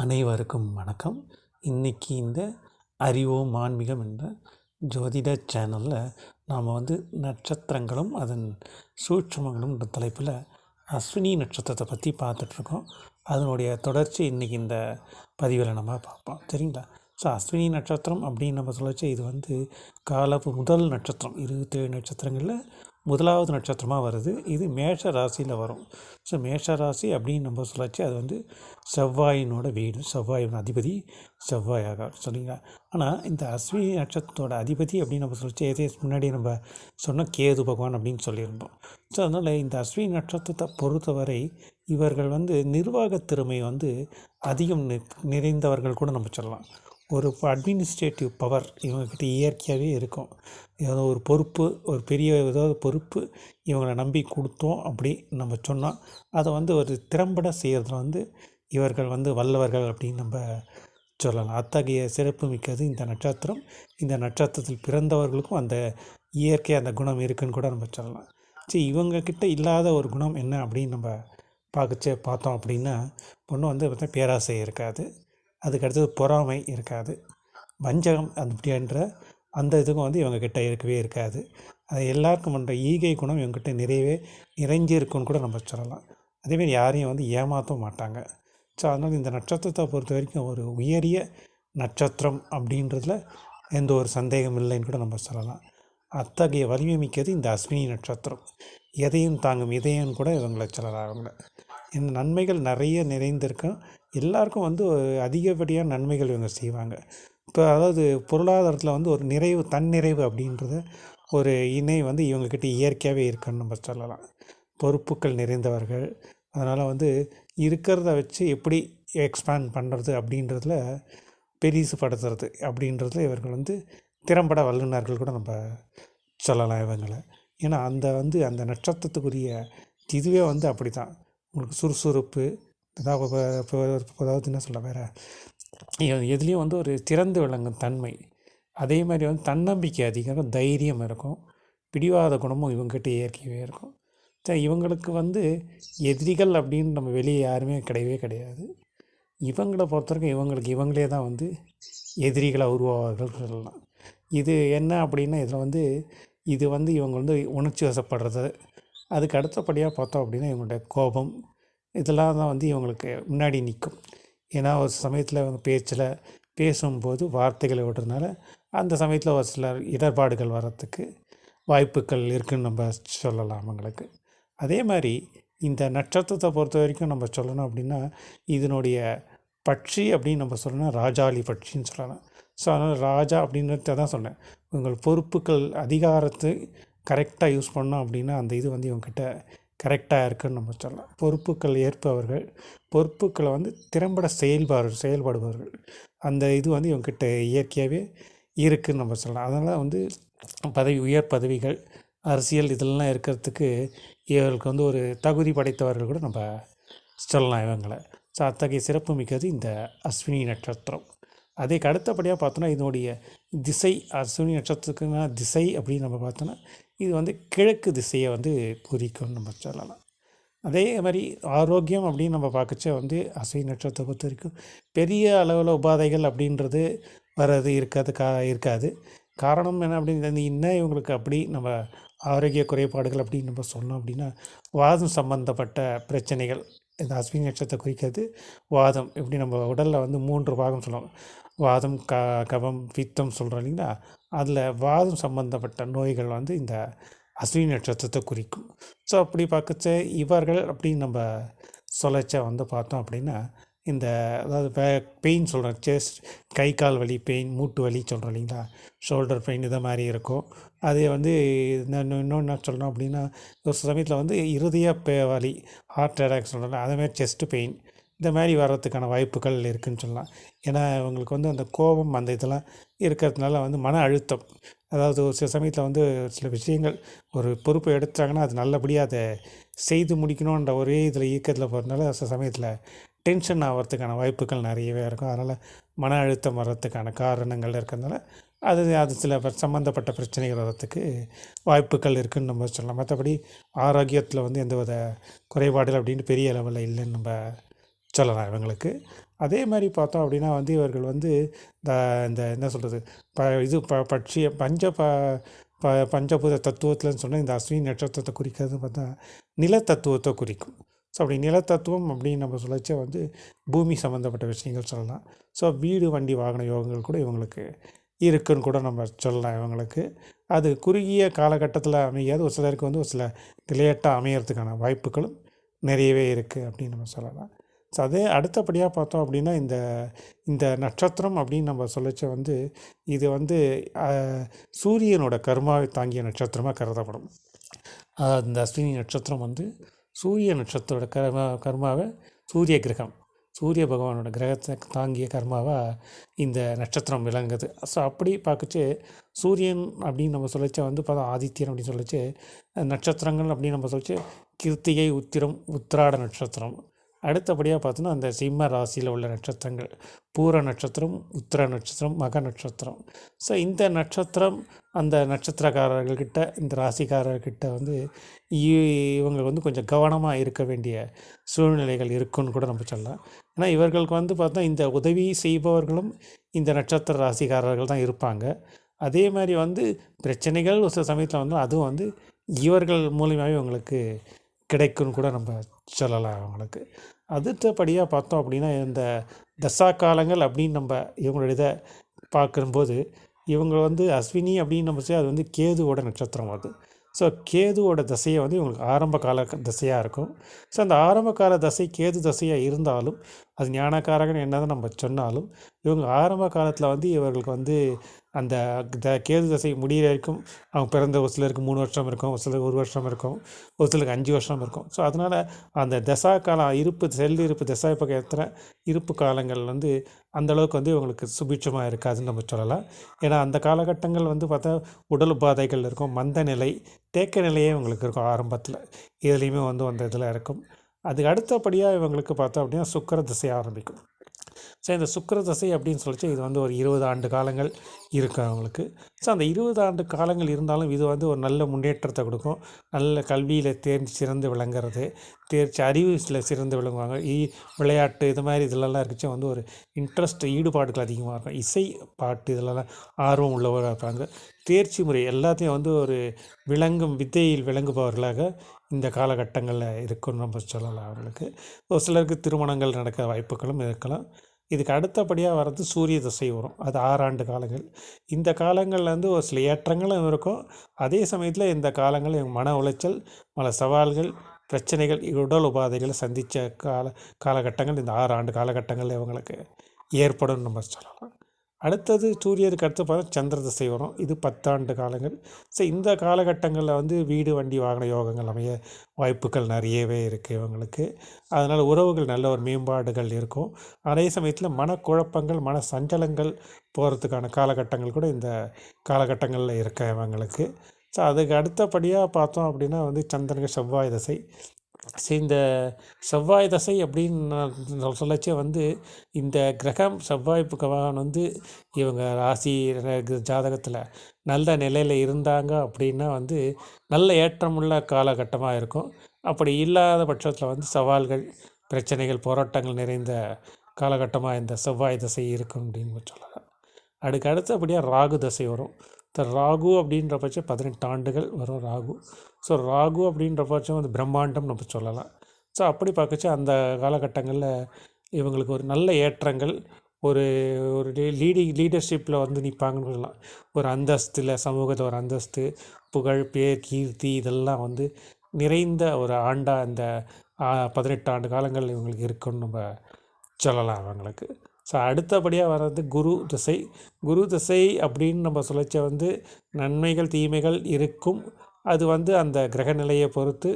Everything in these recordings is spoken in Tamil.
அனைவருக்கும் வணக்கம். இன்றைக்கி இந்த அறிவோம் ஆன்மீகம் என்ற ஜோதிட சேனலில் நாம் வந்து நட்சத்திரங்களும் அதன் சூட்சமங்களும் என்ற தலைப்பில் அஸ்வினி நட்சத்திரத்தை பற்றி பார்த்துட்ருக்கோம். அதனுடைய தொடர்ச்சி இன்றைக்கி இந்த பதிவில் நம்ம பார்ப்போம். சரிங்களா? ஸோ அஸ்வினி நட்சத்திரம் அப்படின்னு நம்ம சொல்லச்சு இது வந்து காலப்பு முதல் நட்சத்திரம். இருபத்தேழு நட்சத்திரங்களில் முதலாவது நட்சத்திரமாக வருது. இது மேஷ ராசியில் வரும். ஸோ மேஷ ராசி அப்படின்னு நம்ம சொல்லாச்சு அது வந்து செவ்வாயினோட வீடு. செவ்வாயின் அதிபதி செவ்வாயாக சரிங்களா? ஆனால் இந்த அஸ்வினி நட்சத்திரத்தோட அதிபதி அப்படின்னு நம்ம சொல்லிச்சு எதே முன்னாடி நம்ம சொன்ன கேது பகவான் அப்படின்னு சொல்லியிருந்தோம். ஸோ அதனால் இந்த அஸ்வினி நட்சத்திரத்தை பொறுத்தவரை இவர்கள் வந்து நிர்வாக திறமை வந்து அதிகம் நிறைந்தவர்கள் கூட நம்ம சொல்லலாம். ஒரு அட்மினிஸ்ட்ரேட்டிவ் பவர் இவங்கக்கிட்ட இயற்கையாகவே இருக்கும். ஏதோ ஒரு பொறுப்பு ஒரு பெரிய ஏதாவது பொறுப்பு இவங்களை நம்பி கொடுத்தோம் அப்படி நம்ம சொன்னால் அதை வந்து ஒரு திறம்பட செய்கிறதுல வந்து இவர்கள் வந்து வல்லவர்கள் அப்படின்னு நம்ம சொல்லலாம். அத்தகைய சிறப்பு மிக்கது இந்த நட்சத்திரம். இந்த நட்சத்திரத்தில் பிறந்தவர்களுக்கும் அந்த இயற்கை அந்த குணம் இருக்குன்னு கூட நம்ம சொல்லலாம். சரி இவங்கக்கிட்ட இல்லாத ஒரு குணம் என்ன அப்படின்னு நம்ம பார்க்கச்சே பார்த்தோம் அப்படின்னா ஒன்று வந்து பார்த்தா பேராசை இருக்காது. அதுக்கு அடுத்தது பொறாமை இருக்காது. வஞ்சகம் அப்படின்ற அந்த இதுக்கும் வந்து இவங்கக்கிட்ட இருக்கவே இருக்காது. அது எல்லாருக்கும் பண்ணுற ஈகை குணம் இவங்ககிட்ட நிறையவே நிறைஞ்சு இருக்குன்னு கூட நம்ம சொல்லலாம். அதேமாரி யாரையும் வந்து ஏமாற்றவும் மாட்டாங்க. ஸோ அதனால் இந்த நட்சத்திரத்தை பொறுத்த வரைக்கும் ஒரு உயரிய நட்சத்திரம் அப்படின்றதுல எந்த ஒரு சந்தேகம் இல்லைன்னு கூட நம்ம சொல்லலாம். அத்தகைய வலிமை மிக்கது இந்த அஸ்வினி நட்சத்திரம். எதையும் தாங்கும் இதயம் கூட இவங்களை சொல்லலாம் அவங்கள இந்த நன்மைகள் நிறைய நிறைந்திருக்கும். எல்லாருக்கும் வந்து அதிகப்படியான நன்மைகள் இவங்க செய்வாங்க. இப்போ அதாவது பொருளாதாரத்தில் வந்து ஒரு நிறைவு தன்னிறைவு அப்படின்றத ஒரு இணை வந்து இவங்கக்கிட்ட இயற்கையாகவே இருக்குன்னு நம்ம சொல்லலாம். பொறுப்புகள் நிறைந்தவர்கள். அதனால் வந்து இருக்கிறத வச்சு எப்படி எக்ஸ்பேண்ட் பண்ணுறது அப்படின்றதுல பெரிசுபடுத்துறது அப்படின்றதுல இவர்கள் வந்து திறம்பட வல்லுநர்கள் கூட நம்ம சொல்லலாம் இவங்களை. ஏன்னா அந்த வந்து அந்த நட்சத்திரத்துக்குரிய இதுவே வந்து அப்படி தான் உங்களுக்கு சுறுசுறுப்பு அதாவது இப்போ அதாவது என்ன சொல்ல வேறு? எதுலேயும் வந்து ஒரு திறந்து விளங்கும் தன்மை. அதே மாதிரி வந்து தன்னம்பிக்கை அதிகம் தைரியம் இருக்கும். பிடிவாத குணமும் இவங்ககிட்ட இயற்கையாகவே இருக்கும். சரி இவங்களுக்கு வந்து எதிரிகள் அப்படின்னு நம்ம வெளியே யாருமே கிடையவே கிடையாது. இவங்களை பொறுத்த வரைக்கும் இவங்களுக்கு இவங்களே தான் வந்து எதிரிகளாக உருவாவார்கள் சொல்லலாம். இது என்ன அப்படின்னா இதில் வந்து இது வந்து இவங்க வந்து உணர்ச்சி வசப்படுறது. அதுக்கு அடுத்தபடியாக பார்த்தோம் அப்படின்னா இவங்களுடைய கோபம் இதெல்லாம் தான் வந்து இவங்களுக்கு முன்னாடி நிற்கும். ஏன்னா ஒரு சமயத்தில் இவங்க பேச்சில் பேசும்போது வார்த்தைகளை விடுறதுனால அந்த சமயத்தில் ஒரு சில இடர்பாடுகள் வர்றதுக்கு வாய்ப்புகள் இருக்குதுன்னு நம்ம சொல்லலாம் அவங்களுக்கு. அதே மாதிரி இந்த நட்சத்திரத்தை பொறுத்த வரைக்கும் நம்ம சொல்லணும் அப்படின்னா இதனுடைய பட்சி அப்படின்னு நம்ம சொல்லணும் ராஜாளி பட்சின்னு சொல்லலாம். ஸோ அதனால் ராஜா அப்படின்றத தான் சொன்னேன். உங்கள் பொறுப்புகள் அதிகாரத்தை கரெக்டாக யூஸ் பண்ணோம் அப்படின்னா அந்த இது வந்து இவங்ககிட்ட கரெக்டாக இருக்குன்னு நம்ம சொல்லலாம். பொறுப்புகள் ஏற்பவர்கள் பொறுப்புகளை வந்து திறம்பட செயல்பாடு செயல்படுபவர்கள். அந்த இது வந்து இவங்ககிட்ட இயற்கையாகவே இருக்குன்னு நம்ம சொல்லலாம். அதனால் வந்து பதவி உயர் பதவிகள் அரசியல் இதெல்லாம் இருக்கிறதுக்கு இவர்களுக்கு வந்து ஒரு தகுதி படைத்தவர்கள் கூட நம்ம சொல்லலாம் இவங்களை. ஸோ அத்தகைய சிறப்பு மிக்கது இந்த அஸ்வினி நட்சத்திரம். அதுக்கு அடுத்தபடியாக பார்த்தோன்னா இதனுடைய திசை அஸ்வினி நட்சத்திரத்துக்குன்னா திசை அப்படின்னு நம்ம பார்த்தோன்னா இது வந்து கிழக்கு திசையை வந்து குறிக்கும் நம்ம சொல்லலாம். அதே மாதிரி ஆரோக்கியம் அப்படின்னு நம்ம பார்க்கச்ச வந்து அசை நட்சத்திரத்தை பொறுத்த வரைக்கும் பெரிய அளவில் உபாதைகள் அப்படின்றது வர்றது இருக்காது கா இருக்காது. காரணம் என்ன அப்படின்னு இன்னும் இவங்களுக்கு அப்படி நம்ம ஆரோக்கிய குறைபாடுகள் அப்படின்னு நம்ம சொன்னோம் அப்படின்னா வாதம் சம்பந்தப்பட்ட பிரச்சனைகள். இந்த அஸ்வினி நட்சத்திரத்தை குறிக்கிறது வாதம். இப்படி நம்ம உடலில் வந்து மூன்று பாகம் சொல்லுவோம். வாதம் க கபம் பித்தம் சொல்கிறோம் இல்லைங்களா? அதில் வாதம் சம்பந்தப்பட்ட நோய்கள் வந்து இந்த அஸ்வினி நட்சத்திரத்தை குறிக்கும். ஸோ அப்படி பார்க்கச்ச இவர்கள் அப்படின்னு நம்ம சொல்லச்ச வந்து பார்த்தோம் அப்படின்னா இந்த அதாவது பெயின் சொல்கிறோம் செஸ்ட் கை கால் வலி பெயின் மூட்டு வலி சொல்கிறோம் இல்லைங்களா? ஷோல்டர் பெயின் இதை மாதிரி இருக்கும். அது வந்து இன்னொன்று என்ன சொல்லணும் அப்படின்னா ஒரு சமயத்தில் வந்து இறுதியாக பே வலி ஹார்ட் அட்டாக் சொல்கிறோம் அதேமாதிரி செஸ்ட் பெயின் இந்த மாதிரி வர்றதுக்கான வாய்ப்புகள் இருக்குதுன்னு சொல்லலாம். ஏன்னா இவங்களுக்கு வந்து அந்த கோபம் அந்த இதெல்லாம் இருக்கிறதுனால வந்து மன அழுத்தம். அதாவது ஒரு சில சமயத்தில் வந்து சில விஷயங்கள் ஒரு பொறுப்பை எடுத்தாங்கன்னா அது நல்லபடியாக அதை செய்து முடிக்கணுன்ற ஒரே இதில் இயக்கத்தில் போகிறதுனால சில சமயத்தில் டென்ஷன் ஆகிறதுக்கான வாய்ப்புகள் நிறையவே இருக்கும். அதனால் மன அழுத்தம் வர்றதுக்கான காரணங்கள் இருக்கிறதுனால அது அது சில சம்மந்தப்பட்ட பிரச்சனைகள் வர்றதுக்கு வாய்ப்புகள் இருக்குதுன்னு நம்ம சொல்லலாம். மற்றபடி ஆரோக்கியத்தில் வந்து எந்த வித குறைபாடுகள் அப்படின்னு பெரிய லெவலில் இல்லைன்னு நம்ம சொல்லலாம் இவங்களுக்கு. அதே மாதிரி பார்த்தோம் அப்படின்னா வந்து இவர்கள் வந்து இந்த இந்த என்ன சொல்கிறது ப இது ப பட்சிய பஞ்ச ப ப பஞ்சபூத தத்துவத்தில்னு சொன்னால் இந்த அஸ்வினி நட்சத்திரத்தை குறிக்கிறது பார்த்தா நிலத்தத்துவத்தை குறிக்கும். ஸோ அப்படி நிலத்தத்துவம் அப்படின்னு நம்ம சொல்லச்சே வந்து பூமி சம்மந்தப்பட்ட விஷயங்கள் சொல்லலாம். ஸோ வீடு வண்டி வாகன யோகங்கள் கூட இவங்களுக்கு இருக்குன்னு கூட நம்ம சொல்லலாம் இவங்களுக்கு. அது குறுகிய காலகட்டத்தில் அமையாது. ஒரு சிலருக்கு வந்து ஒரு சில லேட்டாக அமையறதுக்கான வாய்ப்புகளும் நிறையவே இருக்குது அப்படின்னு நம்ம சொல்லலாம். ஸோ அதே அடுத்தபடியாக பார்த்தோம் அப்படின்னா இந்த இந்த நட்சத்திரம் அப்படின்னு நம்ம சொல்லிச்ச வந்து இது வந்து சூரியனோட கர்மாவை தாங்கிய நட்சத்திரமாக கருதப்படும். அஹ், இந்த அஸ்வினி நட்சத்திரம் வந்து சூரிய நட்சத்திரோட கர்மா கர்மாவை சூரிய கிரகம் சூரிய பகவானோட கிரகத்தை தாங்கிய கர்மாவாக இந்த நட்சத்திரம் விளங்குது. ஸோ அப்படி பார்க்கச்சு சூரியன் அப்படின்னு நம்ம சொல்லச்ச வந்து பார்த்தா ஆதித்யன் அப்படின்னு சொல்லிச்சு நட்சத்திரங்கள் அப்படின்னு நம்ம சொல்லிச்சு கிருத்திகை உத்திரம் உத்திராட நட்சத்திரம். அடுத்தபடியாக பார்த்தோன்னா அந்த சிம்ம ராசியில் உள்ள நட்சத்திரங்கள். பூர நட்சத்திரம் உத்திர நட்சத்திரம் மக நட்சத்திரம். ஸோ இந்த நட்சத்திரம் அந்த நட்சத்திரக்காரர்கள்கிட்ட இந்த ராசிக்காரர்கிட்ட வந்து இ- இவங்க வந்து கொஞ்சம் கவனமாக இருக்க வேண்டிய சூழ்நிலைகள் இருக்குன்னு கூட நம்ம சொல்லலாம். ஏன்னா இவர்களுக்கு வந்து பார்த்தா இந்த உதவி செய்பவர்களும் இந்த நட்சத்திர ராசிக்காரர்கள் தான் இருப்பாங்க. அதே மாதிரி வந்து பிரச்சனைகள் ஒரு சில சமயத்தில் வந்து அதுவும் வந்து இவர்கள் மூலியமாகவே இவங்களுக்கு கிடைக்கும்னு கூட நம்ம சொல்லலாம் அவங்களுக்கு. அடுத்தபடியாக பார்த்தோம் அப்படின்னா இந்த தசா காலங்கள் அப்படின்னு நம்ம இவங்களுடைய இதை பார்க்கும்போது இவங்க வந்து அஸ்வினி அப்படின்னு நம்ம சொல்லி அது வந்து கேதுவோட நட்சத்திரம் அது. ஸோ கேதுவோட தசையை வந்து இவங்களுக்கு ஆரம்ப கால தசையாக இருக்கும். ஸோ அந்த ஆரம்ப கால தசை கேது தசையாக இருந்தாலும் அது ஞானக்காரகன் என்னதான் நம்ம சொன்னாலும் இவங்க ஆரம்ப காலத்தில் வந்து இவர்களுக்கு வந்து அந்த த கேது தசை முடியிற வரைக்கும் அவங்க பிறந்த ஒரு சிலருக்கு மூணு வருஷம் இருக்கும் ஒரு சிலருக்கு ஒரு வருஷம் இருக்கும் ஒரு சிலருக்கு அஞ்சு வருஷம் இருக்கும். ஸோ அதனால் அந்த தசா காலம் இருப்பு செல் இருப்பு தசா இப்போ எத்தனை இருப்பு காலங்கள் வந்து அந்த அளவுக்கு வந்து இவங்களுக்கு சுபிட்சமாக இருக்காதுன்னு நம்ம சொல்லலாம். ஏன்னா அந்த காலகட்டங்கள் வந்து பார்த்தா உடல் உபாதைகள் இருக்கும் மந்த நிலை தேக்க நிலையே இவங்களுக்கு இருக்கும் ஆரம்பத்தில். இதுலேயுமே வந்து அந்த இதில் இருக்கும். அதுக்கு அடுத்தபடியாக இவங்களுக்கு பார்த்தோம் அப்படின்னா சுக்கர திசை ஆரம்பிக்கும். ஸோ இந்த சுக்கர தசை அப்படின்னு சொல்லிச்சு இது வந்து ஒரு இருபது ஆண்டு காலங்கள் இருக்கும் அவங்களுக்கு. ஸோ அந்த இருபது ஆண்டு காலங்கள் இருந்தாலும் இது வந்து ஒரு நல்ல முன்னேற்றத்தை கொடுக்கும். நல்ல கல்வியில் தேர்ந்து சிறந்து விளங்குறது தேர்ச்சி அறிவில் சிறந்து விளங்குவாங்க. இ விளையாட்டு இது மாதிரி இதிலெல்லாம் இருக்குச்சு வந்து ஒரு இன்ட்ரெஸ்ட் ஈடுபாடுகள் அதிகமாக இருக்கும். இசை பாட்டு இதிலெல்லாம் ஆர்வம் உள்ளவராக இருப்பாங்க. தேர்ச்சி முறை எல்லாத்தையும் வந்து ஒரு விளங்கும் வித்தையில் விளங்குபவர்களாக இந்த காலகட்டங்களில் இருக்குன்னு நம்ம சொல்லலாம் அவர்களுக்கு ஒரு சிலருக்கு திருமணங்கள் நடக்க வாய்ப்புகளும் இருக்கலாம். இதுக்கு அடுத்தபடியாக வர்றது சூரிய திசை வரும் அது ஆறாண்டு காலங்கள். இந்த காலங்களில் வந்து ஒரு சில ஏற்றங்களும் இருக்கும். அதே சமயத்தில் இந்த காலங்களில் மன உளைச்சல் பல சவால்கள் பிரச்சனைகள் உடல் உபாதைகளை சந்தித்த கால காலகட்டங்கள் இந்த ஆறு ஆண்டு காலகட்டங்களில் இவங்களுக்கு ஏற்படும் நம்ம சொல்லலாம். அடுத்தது சூரியனுக்கு அடுத்து பார்த்தா சந்திர திசை வரும். இது பத்தாண்டு காலங்கள். ஸோ இந்த காலகட்டங்களில் வந்து வீடு வண்டி வாகன யோகங்கள் அமைய வாய்ப்புகள் நிறையவே இருக்குது இவங்களுக்கு. அதனால் உறவுகள் நல்ல ஒரு மேம்பாடுகள் இருக்கும். அதே சமயத்தில் மனக்குழப்பங்கள் மன சஞ்சலங்கள் போகிறதுக்கான காலகட்டங்கள் கூட இந்த காலகட்டங்களில் இருக்க இவங்களுக்கு. ஸோ அதுக்கு அடுத்தபடியாக பார்த்தோம் அப்படின்னா வந்து சந்திரனுக்கு செவ்வாய் திசை. இந்த செவ்வாய் தசை அப்படின்னு நான் சொல்லச்சே வந்து இந்த கிரகம் செவ்வாய் பகவான் வந்து இவங்க ராசி ஜாதகத்தில் நல்ல நிலையில் இருந்தாங்க அப்படின்னா வந்து நல்ல ஏற்றமுள்ள காலகட்டமாக இருக்கும். அப்படி இல்லாத பட்சத்தில் வந்து சவால்கள் பிரச்சனைகள் போராட்டங்கள் நிறைந்த காலகட்டமாக இந்த செவ்வாய் தசை இருக்கும் அப்படின்னு சொல்லலாம். அதுக்கு அடுத்தபடியாக ராகு தசை வரும். இந்த ராகு அப்படின்ற பட்சம் பதினெட்டு ஆண்டுகள் வரும் ராகு. ஸோ ராகு அப்படின்ற பட்சம் வந்து பிரம்மாண்டம் நம்ம சொல்லலாம். ஸோ அப்படி பார்க்கச்சு அந்த காலகட்டங்களில் இவங்களுக்கு ஒரு நல்ல ஏற்றங்கள் ஒரு ஒரு லீடிங் லீடர்ஷிப்பில் வந்து நிற்பாங்கன்னு சொல்லலாம். ஒரு அந்தஸ்தில் சமூகத்தில் ஒரு அந்தஸ்து புகழ் பேர் கீர்த்தி இதெல்லாம் வந்து நிறைந்த ஒரு ஆண்டாக இந்த பதினெட்டு ஆண்டு காலங்கள் இவங்களுக்கு இருக்குன்னு நம்ம சொல்லலாம் அவங்களுக்கு. ஸோ அடுத்தபடியாக வர்றது குரு திசை. குரு திசை அப்படின்னு நம்ம சொல்லச்ச வந்து நன்மைகள் தீமைகள் இருக்கும். அது வந்து அந்த கிரக நிலையை பொறுத்து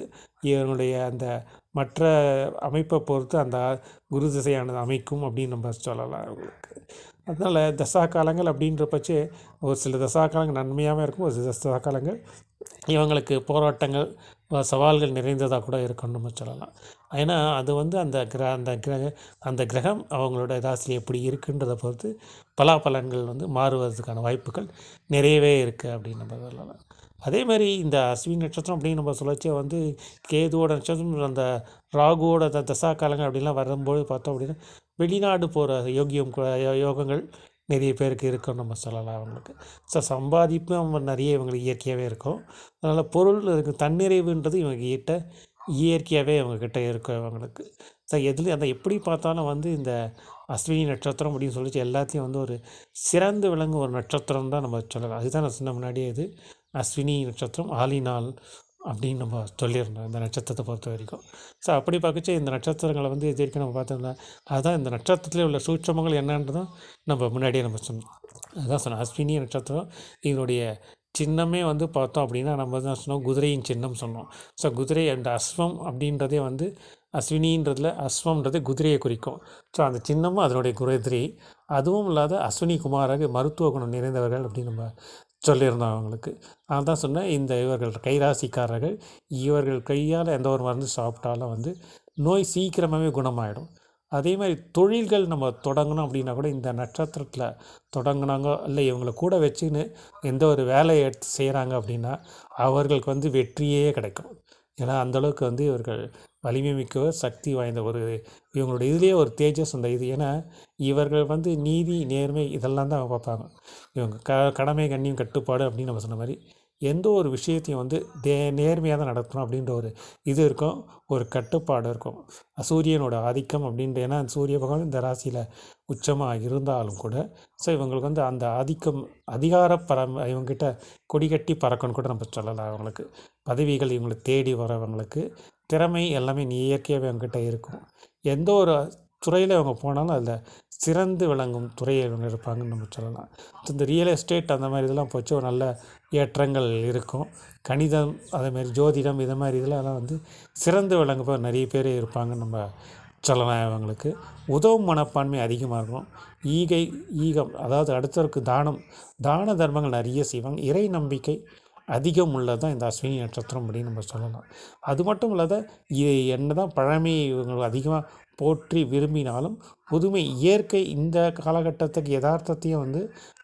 இவனுடைய அந்த மற்ற அமைப்பை பொறுத்து அந்த குரு திசையானது அமைக்கும் அப்படின்னு நம்ம சொல்லலாம் அவங்களுக்கு அதனால் தசா காலங்கள் அப்படின்ற பட்சே ஒரு சில தசா காலங்கள் நன்மையாகவும் இருக்கும் ஒரு சில தசா காலங்கள் இவங்களுக்கு போராட்டங்கள் சவால்கள் நிறைந்ததாக கூட இருக்கும்னு நம்ம சொல்லலாம். ஏன்னா அது வந்து அந்த கிர அந்த கிரக அந்த கிரகம் அவங்களோட ராசியில் எப்படி இருக்குன்றதை பொறுத்து பலாபலன்கள் வந்து மாறுவதற்கான வாய்ப்புகள் நிறையவே இருக்குது அப்படின்னு நம்ம சொல்லலாம். அதே மாதிரி இந்த அஸ்வினி நட்சத்திரம் அப்படின்னு நம்ம சொல்லச்சே வந்து கேதுவோட நட்சத்திரம் அந்த ராகுவோட த தசா காலங்கள் அப்படிலாம் வரும்போது பார்த்தோம் அப்படின்னா வெளிநாடு போகிற யோகியம் யோகங்கள் நிறைய பேருக்கு இருக்கும் நம்ம சொல்லலாம் அவங்களுக்கு. ஸோ சம்பாதிப்பும் அவங்க நிறைய இவங்களுக்கு இயற்கையாகவே இருக்கும். அதனால் பொருள் இருக்கு தன்னிறைவுன்றது இவங்க கிட்ட இயற்கையாகவே அவங்கக்கிட்ட இருக்கும் அவங்களுக்கு. ஸோ எதில் அந்த எப்படி பார்த்தாலும் வந்து இந்த அஸ்வினி நட்சத்திரம் அப்படின்னு சொல்லிட்டு எல்லாத்தையும் வந்து ஒரு சிறந்து விளங்கும் ஒரு நட்சத்திரம் தான் நம்ம சொல்லலாம். அதுதான் நான் சொன்ன முன்னாடியே இது. அஸ்வினி நட்சத்திரம் ஆலினால் அப்படின்னு நம்ம சொல்லியிருந்தோம் இந்த நட்சத்திரத்தை பொறுத்த வரைக்கும். ஸோ அப்படி பார்க்கச்சு இந்த நட்சத்திரங்களை வந்து இது வரைக்கும் நம்ம பார்த்தோம்னா அதுதான் இந்த நட்சத்திரத்தில் உள்ள சூட்சமங்கள் என்னன்றதும் நம்ம முன்னாடியே நம்ம சொன்னோம். அதுதான் சொன்னோம் அஸ்வினி நட்சத்திரம் இதனுடைய சின்னமே வந்து பார்த்தோம் அப்படின்னா நம்ம தான் சொன்னோம் குதிரையின் சின்னம் சொன்னோம். ஸோ குதிரை அந்த அஸ்வம் அப்படின்றதே வந்து அஸ்வினின்றதுல அஸ்வம்ன்றது குதிரையை குறிக்கும். ஸோ அந்த சின்னமும் அதனுடைய குதிரை அதுவும் இல்லாத அஸ்வினி குமாராக மருத்துவ குணம் நிறைந்தவர்கள் அப்படின்னு நம்ம சொல்லியிருந்தோம் அவங்களுக்கு. நான் தான் சொன்னேன் இந்த இவர்கள் கைராசிக்காரர்கள் இவர்கள் கையால் எந்த ஒரு மருந்து சாப்பிட்டாலும் வந்து நோய் சீக்கிரமாகவே குணமாயிடும். அதே மாதிரி தொழில்கள் நம்ம தொடங்கணும் அப்படின்னா கூட இந்த நட்சத்திரத்தில் தொடங்கினாங்க இல்லை இவங்களை கூட வச்சுன்னு எந்த ஒரு வேலையை எடுத்து செய்கிறாங்க அப்படின்னா அவர்களுக்கு வந்து வெற்றியே கிடைக்கும். ஏன்னா அந்தளவுக்கு வந்து இவர்கள் வலிமை மிக்க சக்தி வாய்ந்த ஒரு இவங்களோட இதுலேயே ஒரு தேஜஸ் அந்த இது. ஏன்னா இவர்கள் வந்து நீதி நேர்மை இதெல்லாம் தான் பார்ப்பாங்க. இவங்க க கடமை கண்ணியம் கட்டுப்பாடு அப்படின்னு நம்ம சொன்ன மாதிரி எந்த ஒரு விஷயத்தையும் வந்து தே நேர்மையாக தான் நடத்தணும் அப்படின்ற ஒரு இது இருக்கும் ஒரு கட்டுப்பாடு இருக்கும். சூரியனோட ஆதிக்கம் அப்படின்ற ஏன்னா சூரிய பகவான் இந்த ராசியில் உச்சமாக இருந்தாலும் கூட ஸோ இவங்களுக்கு வந்து அந்த ஆதிக்கம் அதிகார பரம் இவங்ககிட்ட கொடி கட்டி பறக்கணும் கூட நம்ம சொல்லலாம் அவங்களுக்கு. பதவிகள் இவங்களை தேடி வரவங்களுக்கு திறமை எல்லாமே நீ இயற்கையாகவே அவங்ககிட்ட இருக்கும். எந்த ஒரு துறையில் அவங்க போனாலும் அதில் சிறந்து விளங்கும் துறையில் இவங்க இருப்பாங்கன்னு நம்ம சொல்லலாம். இந்த ரியல் எஸ்டேட் அந்த மாதிரி இதெல்லாம் போச்சு ஒரு நல்ல ஏற்றங்கள் இருக்கும். கணிதம் அதேமாரி ஜோதிடம் இதை மாதிரி இதெல்லாம் வந்து சிறந்து விளங்க நிறைய பேர் இருப்பாங்கன்னு நம்ம சொல்லலாம் இவங்களுக்கு. உதவும் மனப்பான்மை அதிகமாக இருக்கும். ஈகை ஈகம் அதாவது அடுத்தவருக்கு தானம் தான தர்மங்கள் நிறைய செய்வாங்க. இறை நம்பிக்கை அதிகம் உள்ளதான் இந்த அஸ்வினி நட்சத்திரம் அப்படின்னு நம்ம சொல்லலாம். அது மட்டும் இல்லாத இது என்ன தான் பழமை இவங்க அதிகமாக போற்றி விரும்பினாலும் புதுமை இயற்கை இந்த காலகட்டத்துக்கு யதார்த்தத்தையும் வந்து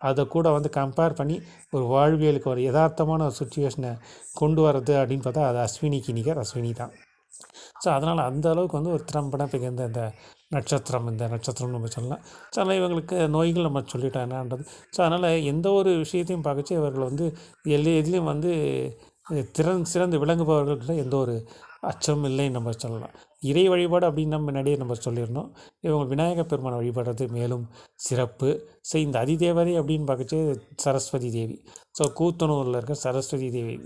அதை கூட வந்து கம்பேர் பண்ணி ஒரு வாழ்வியலுக்கு ஒரு யதார்த்தமான ஒரு சுச்சுவேஷனை கொண்டு வர்றது அப்படின்னு பார்த்தா அது அஸ்வினிக்கு நிகர் அஸ்வினி தான். ஸோ அதனால் அந்த அளவுக்கு வந்து ஒரு திறம்பட மிகுந்த இந்த நட்சத்திரம் இந்த நட்சத்திரம் நம்ம சொல்லலாம். ஸோ அதனால் இவங்களுக்கு நோய்கள் நம்ம சொல்லிட்டோம் என்னன்றது. ஸோ அதனால் எந்த ஒரு விஷயத்தையும் பார்க்கச்சு இவர்கள் வந்து எல்லா இதுலேயும் வந்து திறன் சிறந்து விளங்குபவர்கள்ட்ட எந்த ஒரு அச்சம் இல்லைன்னு நம்ம சொல்லலாம். இறை வழிபாடு அப்படின்னு நம்ம முன்னாடியே நம்ம சொல்லியிருந்தோம். இவங்க விநாயகர் பெருமான் வழிபடுறது மேலும் சிறப்பு. ஸோ இந்த அதிதேவதை அப்படின்னு பார்க்கச்சு சரஸ்வதி தேவி. ஸோ கூத்தனூரில் இருக்க சரஸ்வதி தேவி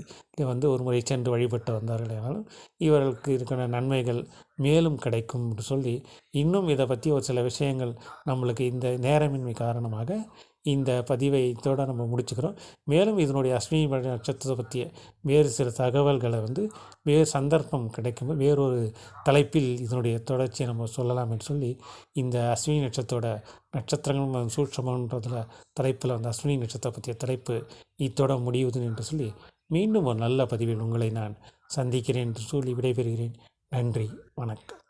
வந்து ஒரு முறை சென்று வழிபட்டு வந்தார்கள் என்றாலும் இவர்களுக்கு இருக்கிற நன்மைகள் மேலும் கிடைக்கும் சொல்லி இன்னும் இதை பற்றி ஒரு சில விஷயங்கள் நம்மளுக்கு இந்த நேரமின்மை காரணமாக இந்த பதிவை இதோட நம்ம முடிச்சுக்கிறோம். மேலும் இதனுடைய அஸ்வினி நட்சத்திரத்தை பற்றிய வேறு சில தகவல்களை வந்து வேறு சந்தர்ப்பம் கிடைக்கும் வேறொரு தலைப்பில் இதனுடைய தொடர்ச்சியை நம்ம சொல்லலாம் என்று சொல்லி இந்த அஸ்வினி நட்சத்திரோட நட்சத்திரங்கள் சூட்சமன்றதில் தலைப்பில் அந்த அஸ்வினி நட்சத்திரத்தை பற்றிய தலைப்பு இத்தோட முடியுது என்று சொல்லி மீண்டும் ஒரு நல்ல பதிவில் உங்களை நான் சந்திக்கிறேன் என்று சொல்லி விடைபெறுகிறேன். நன்றி. வணக்கம்.